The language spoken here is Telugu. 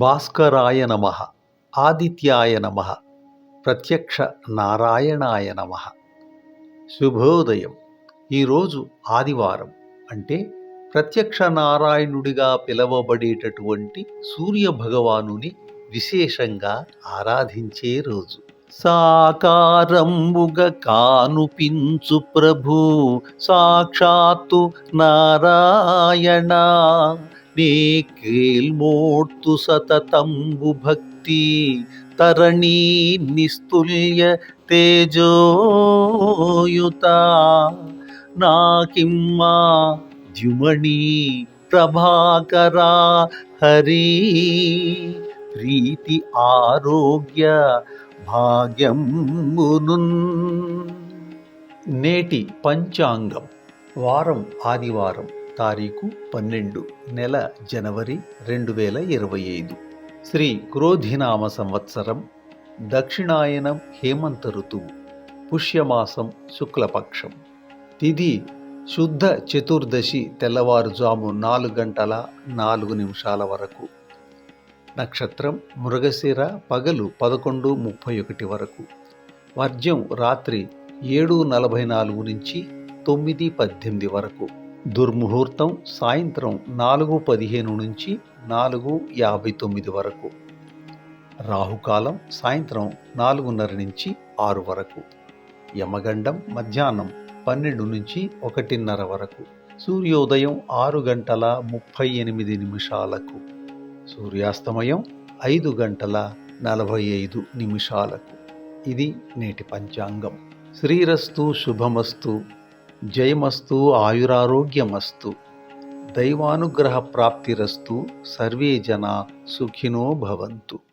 భాస్కరాయ నమ ఆదిత్యాయ నమ ప్రత్యక్ష నారాయణాయ నమ. శుభోదయం. ఈరోజు ఆదివారం అంటే ప్రత్యక్ష నారాయణుడిగా పిలవబడేటటువంటి సూర్య భగవానుని విశేషంగా ఆరాధించే రోజు. సాకారంబుగ కానుపించు ప్రభు సాక్షాత్తు నారాయణ. నే కేల్మోర్తు సతతంబు భక్తి తరణీ నిస్తుల్య తేజోయుత. నాకిమ్మా ద్యుమణి ప్రభాకరా హరి ప్రీతి ఆరోగ్య భాగ్యమునున్ నేటి పంచాంగం. వారం ఆదివారం. తారీఖు పన్నెండు నెల జనవరి రెండు వేల ఇరవై ఐదు. శ్రీ క్రోధినామ సంవత్సరం దక్షిణాయనం హేమంత ఋతువు పుష్యమాసం శుక్లపక్షం. తిది శుద్ధ చతుర్దశి తెల్లవారుజాము నాలుగు గంటల నాలుగు నిమిషాల వరకు. నక్షత్రం మృగశిర పగలు పదకొండు ముప్పై ఒకటి వరకు. వర్జ్యం రాత్రి ఏడు నలభై నాలుగు నుంచి తొమ్మిది పద్దెనిమిది వరకు. దుర్ముహూర్తం సాయంత్రం నాలుగు పదిహేను నుంచి నాలుగు యాభై తొమ్మిది వరకు. రాహుకాలం సాయంత్రం నాలుగున్నర నుంచి ఆరు వరకు. యమగండం మధ్యాహ్నం పన్నెండు నుంచి ఒకటిన్నర వరకు. సూర్యోదయం ఆరు గంటల ముప్పై ఎనిమిది నిమిషాలకు. సూర్యాస్తమయం ఐదు గంటల నలభై ఐదు నిమిషాలకు. ఇది నేటి పంచాంగం. శ్రీరస్తు శుభమస్తు. ಜಯಮಸ್ತು ಆಯುರಾರೋಗ್ಯಮಸ್ತು ದೈವಾನುಗ್ರಹ ಪ್ರಾಪ್ತಿರಸ್ತು ಸರ್ವೇ ಜನ ಸುಖಿನೋ ಭವಂತು.